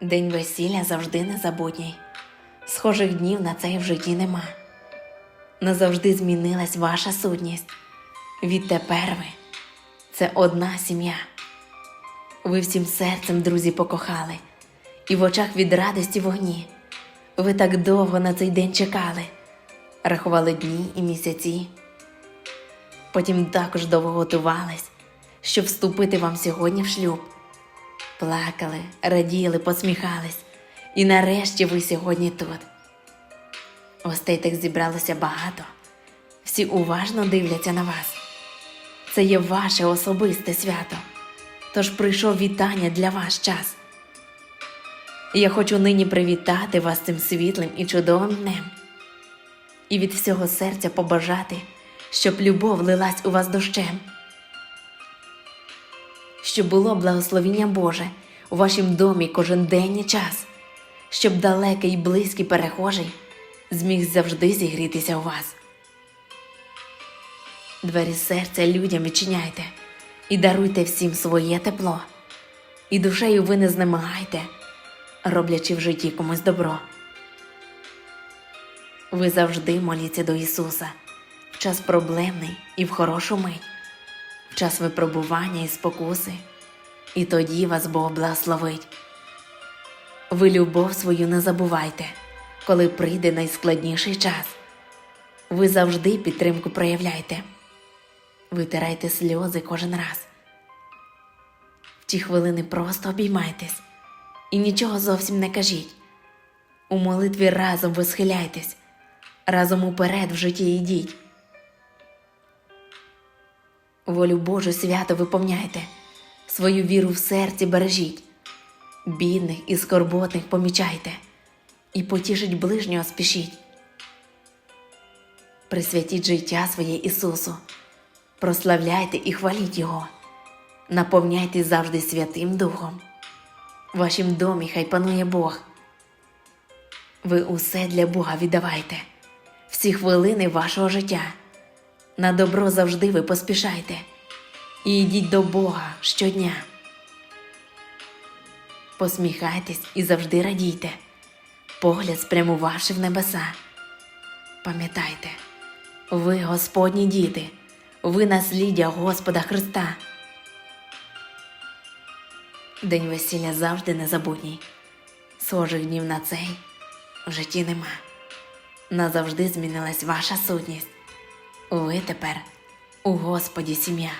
День весілля завжди незабутній. Схожих днів на це й в житті нема. Назавжди змінилась ваша сутність. Відтепер ви це одна сім'я. Ви всім серцем, друзі, покохали, і в очах від радості вогні. Ви так довго на цей день чекали, рахували дні і місяці. Потім також довго готувались, щоб вступити вам сьогодні в шлюб. Плакали, раділи, посміхались, і нарешті ви сьогодні тут. Гостей так зібралося багато. Всі уважно дивляться на вас. Це є ваше особисте свято. Тож прийшов вітання для вас час. Я хочу нині привітати вас цим світлим і чудовим днем. І від всього серця побажати, щоб любов лилась у вас дощем щоб було благословіння Боже у вашім домі кожен день і час, щоб далекий і близький перехожий зміг завжди зігрітися у вас. Двері серця людям відчиняйте і даруйте всім своє тепло, і душею ви не знемагайте, роблячи в житті комусь добро. Ви завжди моліться до Ісуса в час проблемний і в хорошу мить час випробування і спокуси, і тоді вас Бог благословить. Ви любов свою не забувайте, коли прийде найскладніший час. Ви завжди підтримку проявляйте, витирайте сльози кожен раз. В ті хвилини просто обіймайтесь і нічого зовсім не кажіть. У молитві разом ви схиляйтесь, разом уперед в житті йдіть. Волю Божу свято виповняйте, свою віру в серці бережіть, бідних і скорботних помічайте, і потішить ближнього спішіть. Присвятіть життя своє Ісусу, прославляйте і хваліть Його, наповняйте завжди Святим Духом. В вашім домі хай панує Бог. Ви усе для Бога віддавайте, всі хвилини вашого життя. На добро завжди ви поспішайте і йдіть до Бога щодня. Посміхайтесь і завжди радійте, погляд спрямувавши в небеса. Пам'ятайте, ви Господні діти, ви насліддя Господа Христа. День весілля завжди незабутній. Схожих днів на цей в житті нема. Назавжди змінилась ваша сутність. Ви тепер у Господі сім'я.